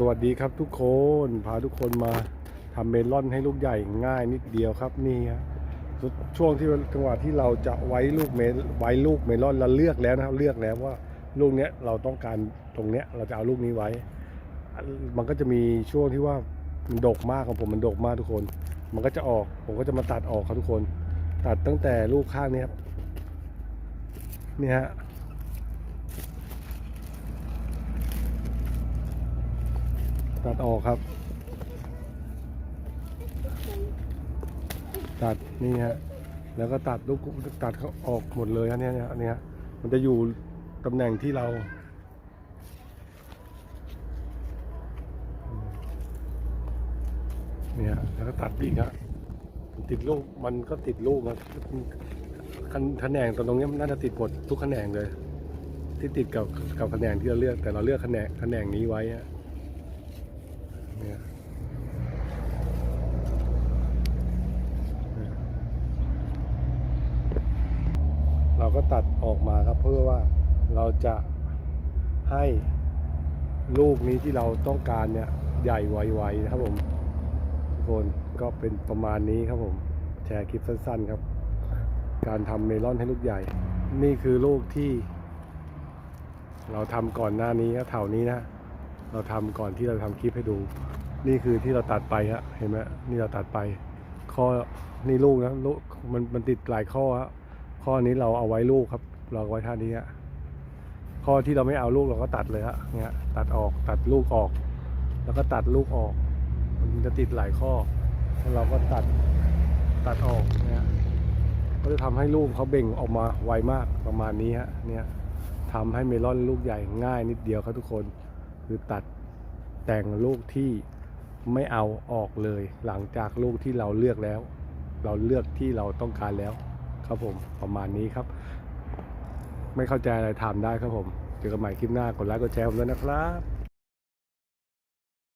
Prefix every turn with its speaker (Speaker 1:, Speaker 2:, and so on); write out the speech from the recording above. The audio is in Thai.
Speaker 1: สวัสดีครับทุกคนพาทุกคนมาทำเมลอนให้ลูกใหญ่ง่ายนิดเดียวครับนี่ฮะช่วงที่จังหวะที่เราจะไว้ลูกเมลไว้ลูกเมลอนเราเลือกแล้วนะครับเลือกแล้วว่าลูกเนี้ยเราต้องการตรงเนี้ยเราจะเอาลูกนี้ไว้ มันก็จะมีช่วงที่ว่ามันดกมากของผมมันดกมากทุกคน มันก็จะออกผมก็จะมาตัดออกครับทุกคน ตัดตั้งแต่ลูกข้างนี้ครับนี่ฮะ ตัดออกครับ ตัดนี่ฮะแล้วก็ตัดลูกตัดเขาออกหมดเลยฮะเนี่ยเนี่ยอันเนี้ยมันจะอยู่ตำแหน่งที่เราเนี่ยแล้วก็ตัดอีกฮะติดลูกมันก็ติดลูกนะคันแขนงตรงนี้มันน่าจะติดหมดทุกแขนงเลย ที่ติดกับกับแขนงที่เราเลือกแต่เราเลือกแขนงแขนงนี้ไว้ฮะ เนี่ยเราก็ตัดออกมาครับเพื่อว่าเราจะให้ลูกนี้ที่เราต้องการเนี่ยใหญ่ไวๆนะครับผมทุกคนก็เป็นประมาณนี้ครับผมแชร์คลิปสั้นๆครับ การทำเมลอนให้ลูกใหญ่ นี่คือลูกที่ เราทำก่อนหน้านี้ครับแถวนี้นะ เราทำก่อนที่เราทำคลิปให้ดู นี่คือที่เราตัดไปฮะเห็นไหมนี่เราตัดไป ข้อนี่ลูกนะลูกมันมันติดหลายข้อฮะข้อนี้เราเอาไว้ลูกครับ เราเอาไว้ท่านี้ฮะข้อที่เราไม่เอาลูกเราก็ตัดเลยฮะเนี่ยตัดออกตัดลูกออก แล้วก็ตัดลูกออก มันจะติดหลายข้อแล้วเราก็ตัดตัดออกเนี่ยก็จะทำให้ลูกเขาเบ่งออกมาไวมากประมาณนี้ฮะเนี่ยทำให้เมลอนลูกใหญ่ง่ายนิดเดียวครับทุกคน คือตัดแต่งลูกที่ไม่เอาออกเลย หลังจากลูกที่เราเลือกแล้ว เราเลือกที่เราต้องการแล้ว ครับผมประมาณนี้ครับ ไม่เข้าใจอะไรถามได้ครับผมเจอกันใหม่คลิปหน้ากดไลค์กดแชร์ผมด้วยนะครับ